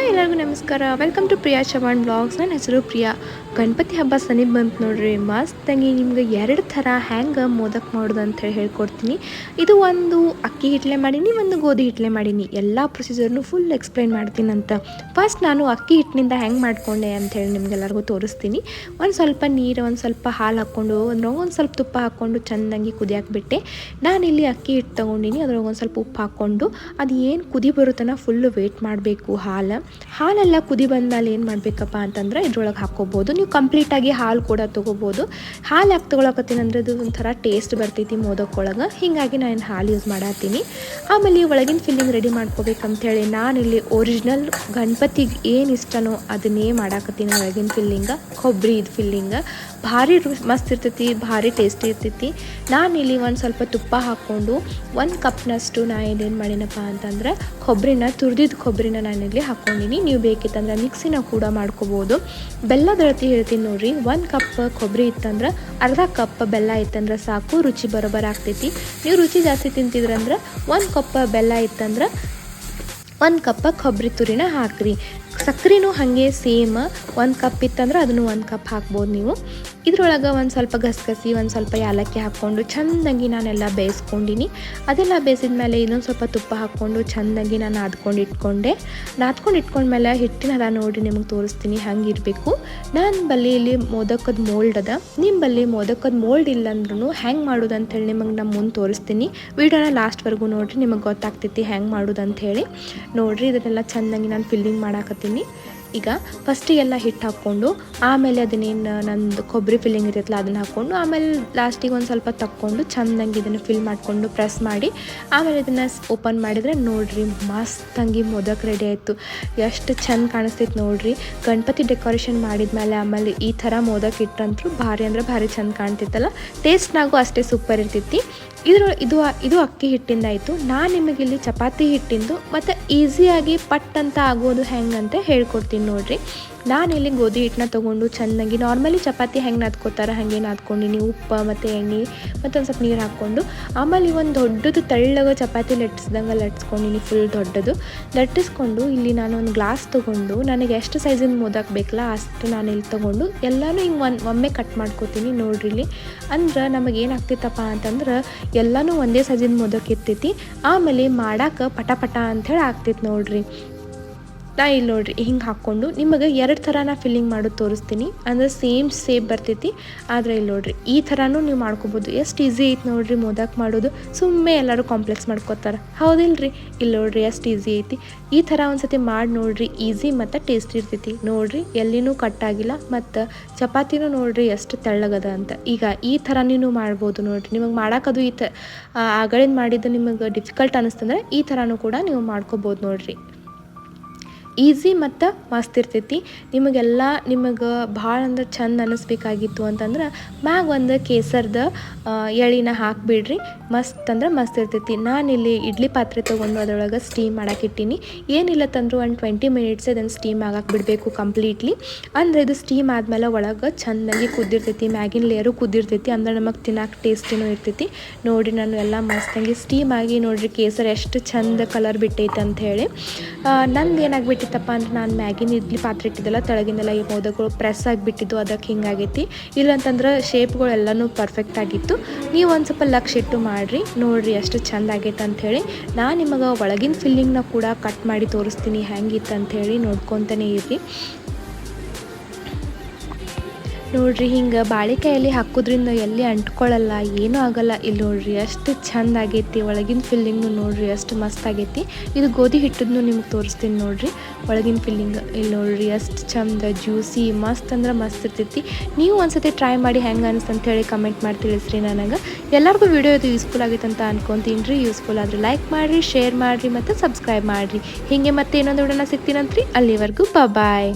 Hi ಎಲ್ಲರಿಗೂ ನಮಸ್ಕಾರ. Welcome to Priya Chavan blogs ನನ್ನ ಹೆಸರು ಪ್ರಿಯಾ. ಗಣಪತಿ ಹಬ್ಬ ಸನಿಪ್ ಬಂತು ನೋಡ್ರಿ ಮಸ್ತಾಗಿ ನಿಮ್ಗೆ ಎರಡು ಥರ ಹ್ಯಾಂಗೆ ಮೋದಕ್ ಮಾಡೋದು ಅಂತ ಹೇಳಿ ಹೇಳ್ಕೊಡ್ತೀನಿ. ಇದು ಒಂದು ಅಕ್ಕಿ ಹಿಟ್ಲೆ ಮಾಡೀನಿ, ಒಂದು ಗೋಧಿ ಹಿಟ್ಲೆ ಮಾಡೀನಿ. ಎಲ್ಲ ಪ್ರೊಸೀಜರ್ನು ಫುಲ್ ಎಕ್ಸ್ಪ್ಲೈನ್ ಮಾಡ್ತೀನಿ ಅಂತ. ಫಸ್ಟ್ ನಾನು ಅಕ್ಕಿ ಹಿಟ್ಟಿನಿಂದ ಹೆಂಗೆ ಮಾಡ್ಕೊಂಡೆ ಅಂತ ಹೇಳಿ ನಿಮ್ಗೆಲ್ಲರಿಗೂ ತೋರಿಸ್ತೀನಿ. ಒಂದು ಸ್ವಲ್ಪ ನೀರು, ಒಂದು ಸ್ವಲ್ಪ ಹಾಲು ಹಾಕ್ಕೊಂಡು ಅದ್ರಾಗ ಒಂದು ಸ್ವಲ್ಪ ತುಪ್ಪ ಹಾಕ್ಕೊಂಡು ಚೆಂದಂಗಿ ಕುದಿ ಬಿಟ್ಟೆ ನಾನಿಲ್ಲಿ ಅಕ್ಕಿ ಹಿಟ್ಟು ತೊಗೊಂಡಿನಿ ಅದ್ರಾಗ ಒಂದು ಸ್ವಲ್ಪ ಉಪ್ಪು ಹಾಕ್ಕೊಂಡು, ಅದು ಏನು ಕುದಿ ಬರುತ್ತನ ಫುಲ್ಲು ವೇಟ್ ಮಾಡಬೇಕು ಹಾಲು. ಹಾಲೆಲ್ಲ ಕುದಿ ಬಂದಮೇಲೆ ಏನು ಮಾಡಬೇಕಪ್ಪ ಅಂತಂದ್ರೆ ಇದ್ರೊಳಗೆ ಹಾಕ್ಕೋಬೋದು. ನೀವು ಕಂಪ್ಲೀಟಾಗಿ ಹಾಲು ಕೂಡ ತೊಗೋಬೋದು. ಹಾಲು ಯಾಕೆ ತೊಗೊಳಕತ್ತೀನಿ ಅಂದರೆ ಅದು ಒಂಥರ ಟೇಸ್ಟ್ ಬರ್ತೈತಿ ಮೋದಕ್ಕೊಳಗೆ ಹೀಗಾಗಿ ನಾನು ಹಾಲು ಯೂಸ್ ಮಾಡತ್ತೀನಿ ಆಮೇಲೆ ಒಳಗಿನ ಫಿಲ್ಲಿಂಗ್ ರೆಡಿ ಮಾಡ್ಕೋಬೇಕಂತೇಳಿ ನಾನಿಲ್ಲಿ ಒರಿಜಿನಲ್ ಗಣಪತಿಗೆ ಏನು ಇಷ್ಟನೋ ಅದನ್ನೇ ಮಾಡಾಕತ್ತೀನಿ ಒಳಗಿನ ಫಿಲ್ಲಿಂಗ ಕೊಬ್ಬರಿ ಇದು ಫಿಲ್ಲಿಂಗ ಭಾರಿ ಮಸ್ತ್ ಇರ್ತೈತಿ, ಭಾರಿ ಟೇಸ್ಟಿ ಇರ್ತೈತಿ. ನಾನಿಲ್ಲಿ ಒಂದು ಸ್ವಲ್ಪ ತುಪ್ಪ ಹಾಕ್ಕೊಂಡು ಒಂದು ಕಪ್ನಷ್ಟು ನಾ ಏನೇನು ಮಾಡಿನಪ್ಪ ಅಂತಂದ್ರೆ ಕೊಬ್ಬರಿನ ತುರಿದಿದ್ದು ಕೊಬ್ಬರಿನ ನಾನಿಲ್ಲಿ ಹಾಕ್ಕೊಂಡಿನಿ ನೀವು ಬೇಕಿತ್ತಂದ್ರೆ ಮಿಕ್ಸಿನ ಕೂಡ ಮಾಡ್ಕೋಬೋದು. ಬೆಲ್ಲದ ರತಿ ಹೇಳ್ತೀನಿ ನೋಡ್ರಿ. ಒಂದು ಕಪ್ ಕೊಬ್ಬರಿ ಇತ್ತಂದ್ರೆ, ಅರ್ಧ ಕಪ್ ಬೆಲ್ಲ ಇತ್ತಂದ್ರೆ ಸಾಕು, ರುಚಿ ಬರೋಬರ ಆಗ್ತೈತಿ. ನೀವು ರುಚಿ ಜಾಸ್ತಿ ತಿಂತಿದ್ರಂದ್ರೆ ಒಂದು ಕಪ್ ಬೆಲ್ಲ ಇತ್ತಂದ್ರೆ, ಒಂದು ಕಪ್ಪ ಕೊಬ್ಬರಿ ತುರಿನ ಹಾಕ್ರಿ. ಸಕ್ಕರೆನೂ ಹಾಗೆ ಸೇಮ್ ಒಂದು ಕಪ್ ಇತ್ತಂದ್ರೆ ಅದನ್ನು ಒಂದು ಕಪ್ ಹಾಕ್ಬೋದು ನೀವು. ಇದ್ರೊಳಗೆ ಒಂದು ಸ್ವಲ್ಪ ಗಸಗಸಿ, ಒಂದು ಸ್ವಲ್ಪ ಏಲಕ್ಕಿ ಹಾಕ್ಕೊಂಡು ಚೆಂದಾಗಿ ನಾನೆಲ್ಲ ಬೇಯಿಸ್ಕೊಂಡಿನಿ. ಅದೆಲ್ಲ ಬೇಯಿಸಿದ ಮೇಲೆ ಇನ್ನೊಂದು ಸ್ವಲ್ಪ ತುಪ್ಪ ಹಾಕ್ಕೊಂಡು ಚೆಂದಾಗಿ ನಾನು ನಾದ್ಕೊಂಡು ಇಟ್ಕೊಂಡೆ. ನಾದ್ಕೊಂಡು ಇಟ್ಕೊಂಡ್ಮೇಲೆ ಹಿಟ್ಟಿನ ಅದ ನೋಡಿ ನಿಮಗೆ ತೋರಿಸ್ತೀನಿ, ಹಂಗೆ ಇರಬೇಕು. ನಾನು ಬಲ್ಲಿ ಇಲ್ಲಿ ಮೋದಕದ ಮೋಲ್ಡ್ ಅದ. ನಿಮ್ಮ ಬಲ್ಲಿ ಮೋದಕದ ಮೋಲ್ಡ್ ಇಲ್ಲ ಅಂದ್ರೂ ಹೆಂಗೆ ಮಾಡೋದು ಅಂಥೇಳಿ ನಿಮಗೆ ನಮ್ಮ ಮುಂದೆ ತೋರಿಸ್ತೀನಿ. ವೀಡಿಯೋನ ಲಾಸ್ಟ್ವರೆಗೂ ನೋಡಿರಿ, ನಿಮಗೆ ಗೊತ್ತಾಗ್ತೈತಿ ಹೆಂಗೆ ಮಾಡೋದು ಅಂಥೇಳಿ ನೋಡಿರಿ, ಇದನ್ನೆಲ್ಲ ಚೆಂದಾಗಿ ನಾನು ಫಿಲ್ಲಿಂಗ್ ಮಾಡಾಕತ್ತೀನಿ. তুমি ಈಗ ಫಸ್ಟ್ ಎಲ್ಲ ಹಿಟ್ಟು ಹಾಕ್ಕೊಂಡು, ಆಮೇಲೆ ಅದನ್ನೇನು ನಂದು ಕೊಬ್ಬರಿ ಫಿಲ್ಲಿಂಗ್ ಇರುತ್ತಲ್ಲ ಅದನ್ನು ಹಾಕ್ಕೊಂಡು, ಆಮೇಲೆ ಲಾಸ್ಟಿಗೆ ಒಂದು ಸ್ವಲ್ಪ ತಕ್ಕೊಂಡು ಚೆಂದಂಗೆ ಇದನ್ನು ಫಿಲ್ ಮಾಡಿಕೊಂಡು ಪ್ರೆಸ್ ಮಾಡಿ, ಆಮೇಲೆ ಇದನ್ನು ಓಪನ್ ಮಾಡಿದರೆ ನೋಡಿರಿ ಮಸ್ತಂಗಿ ಮೋದಕ್ ರೆಡಿ ಆಯಿತು. ಎಷ್ಟು ಚಂದ ಕಾಣಿಸ್ತೈತೆ ನೋಡ್ರಿ. ಗಣಪತಿ ಡೆಕೋರೇಷನ್ ಮಾಡಿದ್ಮೇಲೆ ಆಮೇಲೆ ಈ ಥರ ಮೋದಕ್ ಇಟ್ಟಂತೂ ಭಾರಿ ಅಂದ್ರೆ ಭಾರಿ ಚಂದ ಕಾಣ್ತಿತ್ತಲ್ಲ. ಟೇಸ್ಟ್ನಾಗೂ ಅಷ್ಟೇ ಸೂಪರ್ ಇರ್ತೈತಿ ಇದ್ರ, ಇದು ಇದು ಅಕ್ಕಿ ಹಿಟ್ಟಿಂದ ಆಯಿತು. ನಾನು ನಿಮಗಿಲ್ಲಿ ಚಪಾತಿ ಹಿಟ್ಟಿಂದು ಮತ್ತು ಈಸಿಯಾಗಿ ಪಟ್ ಅಂತ ಆಗೋದು ಹೆಂಗಂತ ಹೇಳ್ಕೊಡ್ತೀನಿ. ನೋಡಿರಿ. ಇಲ್ಲಿ ಗೋಧಿ ಹಿಟ್ಟನ್ನ ತೊಗೊಂಡು ಚೆನ್ನಾಗಿ ನಾರ್ಮಲಿ ಚಪಾತಿ ಹೆಂಗೆ ನಾದ್ಕೋತಾರೆ ಹಾಗೆ ನಾದ್ಕೊಂಡಿನಿ ಉಪ್ಪು ಮತ್ತು ಎಣ್ಣೆ ಮತ್ತು ಒಂದು ಸ್ವಲ್ಪ ನೀರು ಹಾಕ್ಕೊಂಡು ಆಮೇಲೆ ಒಂದು ದೊಡ್ಡದು ತಳ್ಳಗ ಚಪಾತಿ ಲಟ್ಟಿಸ್ದಂಗೆ ಲಟ್ಸ್ಕೊಂಡಿನಿ ಫುಲ್ ದೊಡ್ಡದು. ಲಟ್ಟಿಸ್ಕೊಂಡು ಇಲ್ಲಿ ನಾನು ಒಂದು ಗ್ಲಾಸ್ ತೊಗೊಂಡು ನನಗೆ ಎಷ್ಟು ಸೈಜಿನ ಮೋದಕ್ ಬೇಕಲ್ಲ ಅಷ್ಟು ನಾನು ಇಲ್ಲಿ ತೊಗೊಂಡು ಎಲ್ಲನೂ ಹಿಂಗೆ ಒಂದು ಒಮ್ಮೆ ಕಟ್ ಮಾಡ್ಕೋತೀನಿ ನೋಡ್ರಿ ಇಲ್ಲಿ. ಅಂದ್ರೆ ನಮಗೆ ಏನಾಗ್ತೈತಪ್ಪ ಅಂತಂದ್ರೆ ಎಲ್ಲನೂ ಒಂದೇ ಸೈಜಿನ ಮೋದಕ್ ಇರ್ತೈತಿ. ಆಮೇಲೆ ಮಾಡಕ್ಕೆ ಪಟ ಪಟ ಅಂಥೇಳಿ ಆಗ್ತೈತಿ ನೋಡ್ರಿ. ನಾ ಇಲ್ಲಿ ನೋಡ್ರಿ ಹಿಂಗೆ ಹಾಕ್ಕೊಂಡು ನಿಮಗೆ ಎರಡು ಥರ ನಾ ಫಿಲ್ಲಿಂಗ್ ಮಾಡೋದು ತೋರಿಸ್ತೀನಿ ಅಂದ್ರೆ ಸೇಮ್ ಸೇಪ್ ಬರ್ತೈತಿ ಆದರೆ ಇಲ್ಲಿ ನೋಡ್ರಿ ಈ ಥರನೂ ನೀವು ಮಾಡ್ಕೊಬೋದು ಎಷ್ಟು ಈಸಿ ಐತೆ ನೋಡ್ರಿ ಮೋದಕ್ ಮಾಡೋದು ಸುಮ್ಮನೆ ಎಲ್ಲರೂ ಕಾಂಪ್ಲೆಕ್ಸ್ ಮಾಡ್ಕೋತಾರೆ ಹೌದಿಲ್ರಿ ಇಲ್ಲಿ ನೋಡ್ರಿ ಎಷ್ಟು ಈಸಿ ಐತಿ ಈ ಥರ ಒಂದ್ಸತಿ ಮಾಡಿ ನೋಡ್ರಿ ಈಸಿ ಮತ್ತು ಟೇಸ್ಟಿ ಇರ್ತೈತಿ ನೋಡ್ರಿ ಎಲ್ಲಿನೂ ಕಟ್ಟಾಗಿಲ್ಲ ಮತ್ತು ಚಪಾತಿನೂ ನೋಡ್ರಿ ಎಷ್ಟು ತೆಳ್ಳಗದ ಅಂತ ಈಗ ಈ ಥರ ನೀವು ಮಾಡ್ಬೋದು ನೋಡ್ರಿ ನಿಮಗೆ ಮಾಡೋಕ್ಕದು ಈ ತ ಆಗಳಿಂದ ಮಾಡಿದ್ದು ನಿಮಗೆ ಡಿಫಿಕಲ್ಟ್ ಅನ್ನಿಸ್ತಂದ್ರೆ ಈ ಥರನೂ ಕೂಡ ನೀವು ಮಾಡ್ಕೋಬೋದು ನೋಡ್ರಿ ಈಸಿ ಮತ್ತು ಮಸ್ತ್ ಇರ್ತೈತಿ. ನಿಮಗೆಲ್ಲ ನಿಮಗೆ ಭಾಳ ಅಂದ್ರೆ ಚಂದ ಅನ್ನಿಸ್ಬೇಕಾಗಿತ್ತು ಅಂತಂದ್ರೆ ಮ್ಯಾಗ ಒಂದು ಕೇಸರ್ದ ಎಳಿನ ಹಾಕಿಬಿಡ್ರಿ. ಮಸ್ತ್ ಅಂದ್ರೆ ಮಸ್ತ್ ಇರ್ತೈತಿ. ಇಲ್ಲಿ ಇಡ್ಲಿ ಪಾತ್ರೆ ತೊಗೊಂಡು ಅದರೊಳಗೆ ಸ್ಟೀಮ್ ಮಾಡಕ್ಕೆ ಇಟ್ಟೀನಿ. ಏನಿಲ್ಲ ತಂದ್ರು ಒಂದು ಟ್ವೆಂಟಿ ಮಿನಿಟ್ಸ್ ಅದನ್ನು ಸ್ಟೀಮ್ ಆಗಕ್ಕೆ ಬಿಡಬೇಕು ಕಂಪ್ಲೀಟ್ಲಿ ಅಂದರೆ ಇದು ಸ್ಟೀಮ್ ಆದಮೇಲೆ ಒಳಗೆ ಚೆಂದಾಗಿ ಕುದ್ದಿರ್ತೈತಿ. ಮ್ಯಾಗಿನ ಲೇಯರು ಕುದ್ದಿರ್ತೈತಿ. ಅಂದ್ರೆ ನಮಗೆ ತಿನ್ನಕ್ಕೆ ಟೇಸ್ಟಿನೂ ಇರ್ತೈತಿ. ನೋಡಿ ನಾನು ಎಲ್ಲ ಮಸ್ತಂಗೆ ಸ್ಟೀಮ್ ಆಗಿ ನೋಡಿರಿ ಕೇಸರ್ ಎಷ್ಟು ಚಂದ ಕಲರ್ ಬಿಟ್ಟೈತೆ ಅಂತ ಹೇಳಿ ನಂದು ಏನಾಗ್ಬಿಟ್ಟಿತ್ತಪ್ಪ ಅಂದ್ರೆ ನಾನು ಮ್ಯಾಗಿನ ಇಡ್ಲಿ ಪಾತ್ರೆ ಇಟ್ಟಿದ್ದಲ್ಲ ತೆಳಗಿನೆಲ್ಲ ಈ ಮೋದಗಳು ಪ್ರೆಸ್ ಆಗಿಬಿಟ್ಟಿದ್ದು, ಅದಕ್ಕೆ ಹಿಂಗಾಗೈತಿ. ಇಲ್ಲಂತಂದ್ರೆ ಶೇಪ್ಗಳೆಲ್ಲನೂ ಪರ್ಫೆಕ್ಟ್ ಆಗಿತ್ತು. ನೀವು ಒಂದು ಸ್ವಲ್ಪ ಲಕ್ಷ ಇಟ್ಟು ಮಾಡಿರಿ, ನೋಡಿರಿ ಎಷ್ಟು ಚಂದ ಆಗೈತೆ ಅಂಥೇಳಿ ನಾನು ನಿಮಗೆ ಒಳಗಿನ ಫಿಲ್ಲಿಂಗ್ನ ಕೂಡ ಕಟ್ ಮಾಡಿ ತೋರಿಸ್ತೀನಿ ಹೆಂಗಿತ್ತು ಅಂಥೇಳಿ ನೋಡ್ಕೊತಾನೆ ಇರ್ರಿ. ನೋಡ್ರಿ, ಹಿಂಗೆ ಬಾಳೆಕಾಯಲ್ಲಿ ಹಾಕೋದ್ರಿಂದ ಎಲ್ಲಿ ಅಂಟ್ಕೊಳ್ಳಲ್ಲ, ಏನೂ ಆಗಲ್ಲ. ಇಲ್ಲಿ ನೋಡ್ರಿ, ಅಷ್ಟು ಚಂದ ಆಗೈತಿ. ಒಳಗಿನ ಫಿಲ್ಲಿಂಗು ನೋಡ್ರಿ, ಅಷ್ಟು ಮಸ್ತ್ ಆಗೈತಿ. ಇದು ಗೋಧಿ ಹಿಟ್ಟದ್ನು ನಿಮ್ಗೆ ತೋರಿಸ್ತೀನಿ ನೋಡ್ರಿ. ಒಳಗಿನ ಫಿಲ್ಲಿಂಗ್ ಇಲ್ಲಿ ನೋಡ್ರಿ ಎಷ್ಟು ಚಂದ ಜ್ಯೂಸಿ ಮಸ್ತ್ ಅಂದ್ರೆ ಮಸ್ತ್ ಇರ್ತೈತಿ. ನೀವು ಒಂದ್ಸತಿ ಟ್ರೈ ಮಾಡಿ ಹೆಂಗೆ ಅನಿಸ್ತು ಅಂತೇಳಿ ಕಮೆಂಟ್ ಮಾಡಿ ತಿಳಿಸ್ರಿ ನನಗೆ. ಎಲ್ಲರಿಗೂ ವಿಡಿಯೋ ಇದು ಯೂಸ್ಫುಲ್ ಆಗೈತೆ ಅಂತ ಅನ್ಕೊತೀನಿ ರೀ ಯೂಸ್ಫುಲ್ ಆದರೆ ಲೈಕ್ ಮಾಡಿರಿ ಶೇರ್ ಮಾಡಿರಿ, ಮತ್ತು ಸಬ್ಸ್ಕ್ರೈಬ್ ಮಾಡಿರಿ. ಹೀಗೆ ಮತ್ತೆ ಇನ್ನೊಂದು ವಿಡಿಯೋನ ಸಿಗ್ತೀನಂತ್ರಿ. ಅಲ್ಲಿವರೆಗೂ ಬಾಯ್